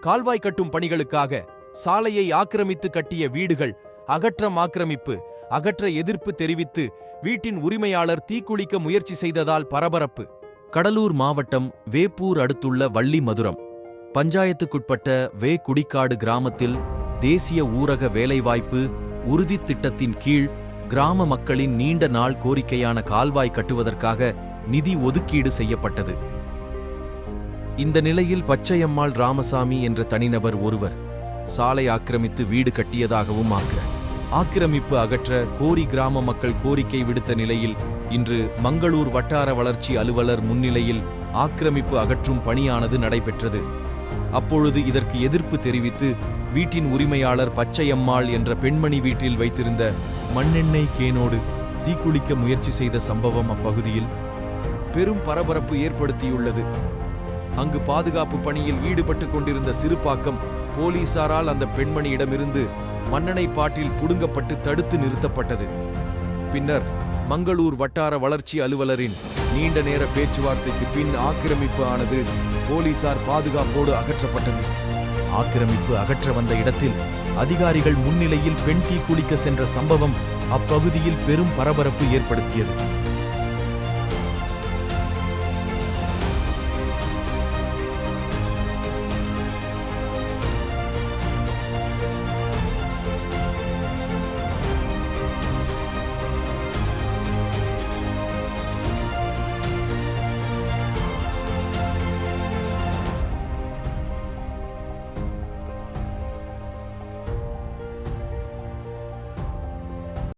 கால்வாய் கட்டும் பணிகளுக்காக சாலையை ஆக்கிரமித்து கட்டிய வீடுகள் அகற்றம் ஆக்கிரமிப்பு அகற்ற எதிர்ப்பு தெரிவித்து வீட்டின் உரிமையாளர் தீக்குளிக்க முயற்சி செய்ததால் பரபரப்பு. கடலூர் மாவட்டம் வேப்பூர் அடுத்துள்ள வள்ளி மதுரம் பஞ்சாயத்துக்குட்பட்ட வே குடிக்காடு கிராமத்தில் தேசிய ஊரக வேலைவாய்ப்பு உறுதித் திட்டத்தின் கீழ் கிராம மக்களின் நீண்ட நாள் கோரிக்கையான கால்வாய் கட்டுவதற்காக நிதி ஒதுக்கீடு செய்யப்பட்டது. இந்த நிலையில் பச்சையம்மாள் ராமசாமி என்ற தனிநபர் ஒருவர் சாலை ஆக்கிரமித்து வீடு கட்டியதாகவும் ஆக்கிறார் ஆக்கிரமிப்பு அகற்ற கோரி கிராம மக்கள் கோரிக்கை விடுத்த நிலையில் இன்று மங்களூர் வட்டார வளர்ச்சி அலுவலர் முன்னிலையில் ஆக்கிரமிப்பு அகற்றும் பணியானது நடைபெற்றது. அப்பொழுது இதற்கு எதிர்ப்பு தெரிவித்து வீட்டின் உரிமையாளர் பச்சையம்மாள் என்ற பெண்மணி வீட்டில் வைத்திருந்த மண்ணெண்ணெய் கேனோடு தீக்குளிக்க முயற்சி செய்த சம்பவம் அப்பகுதியில் பெரும் பரபரப்பு ஏற்படுத்தியுள்ளது. அங்கு பாதுகாப்பு பணியில் ஈடுபட்டு கொண்டிருந்த சிறுபாக்கம் போலீசாரால் அந்த பெண்மணியிடமிருந்து மன்னனை பாட்டில் புடுங்கப்பட்டு தடுத்து நிறுத்தப்பட்டது. பின்னர் மங்களூர் வட்டார வளர்ச்சி அலுவலரின் நீண்ட நேர பேச்சுவார்த்தைக்கு பின் ஆக்கிரமிப்பு ஆனது போலீசார் பாதுகாப்போடு அகற்றப்பட்டது. ஆக்கிரமிப்பு அகற்ற வந்த இடத்தில் அதிகாரிகள் முன்னிலையில் பெண் தீக்குளிக்க சென்ற சம்பவம் அப்பகுதியில் பெரும் பரபரப்பு ஏற்படுத்தியது.